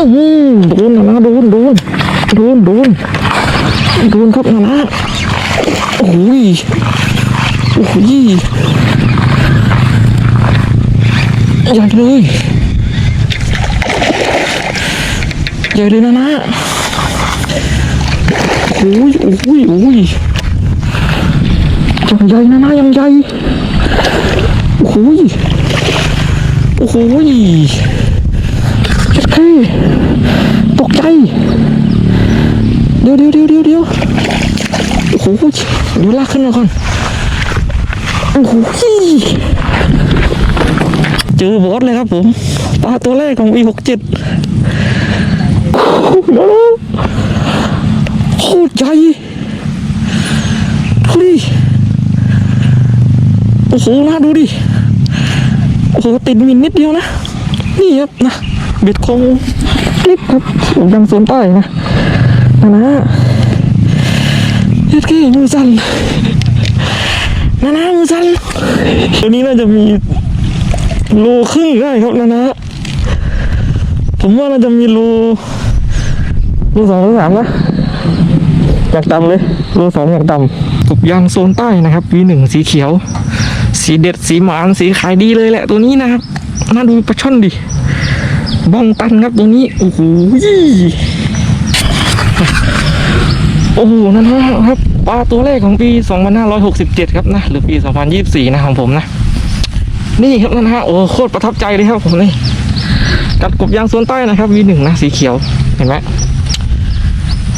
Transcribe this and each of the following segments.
อืมโดนนะนะโดนโดนโดนโดนโดนครับนะนะโอ้ยโอ้ยใหญ่เลยใหญ่เลยนะนะโอ้ยโอ้ยโอ้ยยังใหญ่นะนะยังใหญ่โอ้ยโอ้ย ใจ เดี๋ยวเดี๋ยวเดี๋ยวเดี๋ยวเดี๋ยวโอ้โหเดี๋ยวลากขึ้นมาก่อน โอ้โหเจอบอสเลยครับผม ปลาตัวแรกของปีหกเจ็ดโอ้โหเดี๋ยวโคตรใหญ่ดูดิ โอ้โหนะดูดิ โอ้โหติดมินนิดเดียวนะ นี่ครับนะ เบ็ดคง คลิปครับผมยังโซนใต้นะนะนะเฮ็ดแค่มือสั่นนะนะมือสั่นตัวนี้น่าจะมีโลครึ่งได้ครับนะนะผมว่าน่าจะมีโลโลสองโลสามนะอยากต่ำเลยโลสองอยากต่ำกบยางโซนใต้นะครับปีหนึ่งสีเขียว สีเด็ดสีหมานสีขายดีเลยแหละตัวนี้นะครับน่าดูปลาช่อนดิ บ้องตันครับตัวนี้ โอ้โหโอ้โหนั่นนะครับปลาตัวแรกของปี 2567 ครับนะหรือปี 2024 นะของผมนะ นี่ครับนั่นฮะโอ้โคตรประทับใจเลยครับผมนี่กับกบยางโซนใต้นะครับวีหนึ่งนะสีเขียวเห็นไหม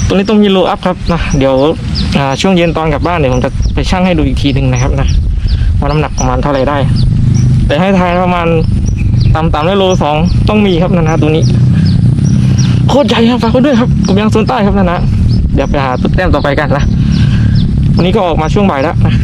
ตัวนี้ต้องมีโลอัพครับนะเดี๋ยวช่วงเย็นตอนกลับบ้านเดี๋ยวผมจะไปชั่งให้ดูอีกทีหนึ่งนะครับนะว่าน้ำหนักประมาณเท่าไหร่ได้ แต่ให้ทายประมาณ ต่ำๆได้โลสองต้องมีครับนะนะตัวนี้โคตรใหญ่ครับฝากไว้ด้วยครับกลุ่มยางโซนใต้ครับนะนะเดี๋ยวไปหาตุ๊ดแต้มต่อไปกันนะวันนี้ก็ออกมาช่วงบ่ายแล้วนะ